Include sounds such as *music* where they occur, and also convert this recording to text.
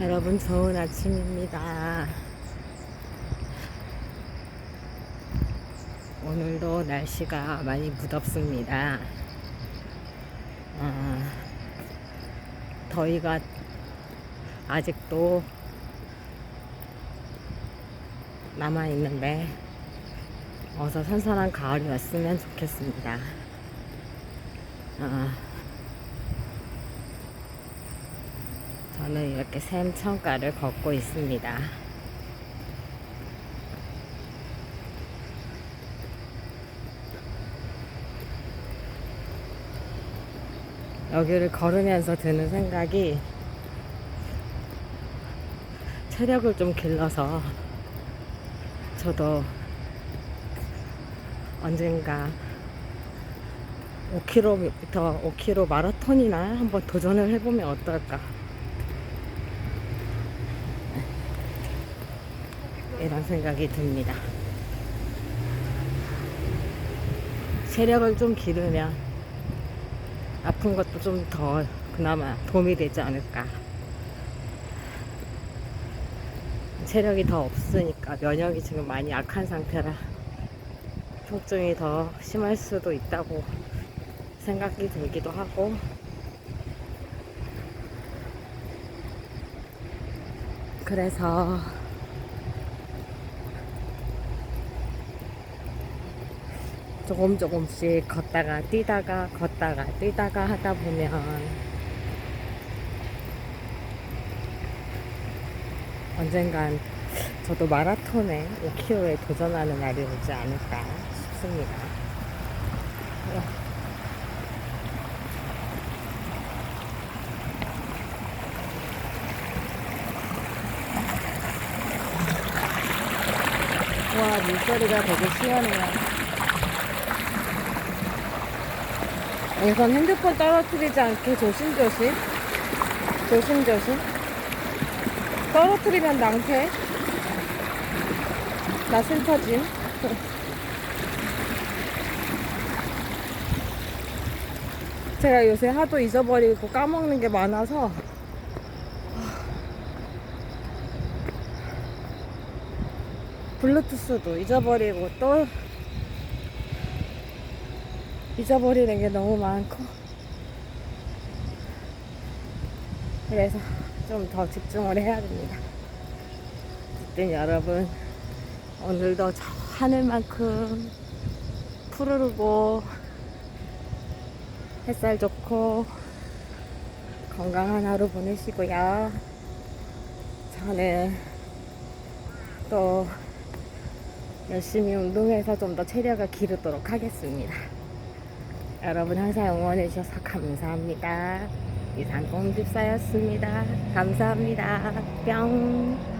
여러분 좋은 아침입니다. 오늘도 날씨가 많이 무덥습니다. 아, 더위가 아직도 남아 있는데 어서 선선한 가을이 왔으면 좋겠습니다. 아, 저는 이렇게 샘천가를 걷고 있습니다. 여기를 걸으면서 드는 생각이 체력을 좀 길러서 저도 언젠가 5km, 5km 마라톤이나 한번 도전을 해보면 어떨까. 이런 생각이 듭니다. 체력을 좀 기르면 아픈 것도 좀 더 그나마 도움이 되지 않을까. 체력이 더 없으니까 면역이 지금 많이 약한 상태라 통증이 더 심할 수도 있다고 생각이 들기도 하고 그래서 조금 조금씩 걷다가 뛰다가 걷다가 뛰다가 하다 보면 언젠간 저도 마라톤에 5km에 도전하는 날이 오지 않을까 싶습니다. 와, 물소리가 되게 시원해요. 우선 핸드폰 떨어뜨리지 않게 조심조심. 조심조심. 떨어뜨리면 낭패. 나 슬퍼짐. *laughs* 제가 요새 하도 잊어버리고 까먹는 게 많아서 블루투스도 잊어버리고 또 잊어버리는 게 너무 많고 그래서 좀 더 집중을 해야 됩니다. 어쨌든 여러분 오늘도 저 하늘만큼 푸르르고 햇살 좋고 건강한 하루 보내시고요. 저는 또 열심히 운동해서 좀 더 체력을 기르도록 하겠습니다. 여러분 항상 응원해 주셔서 감사합니다. 이상 공집사였습니다. 감사합니다. 뿅.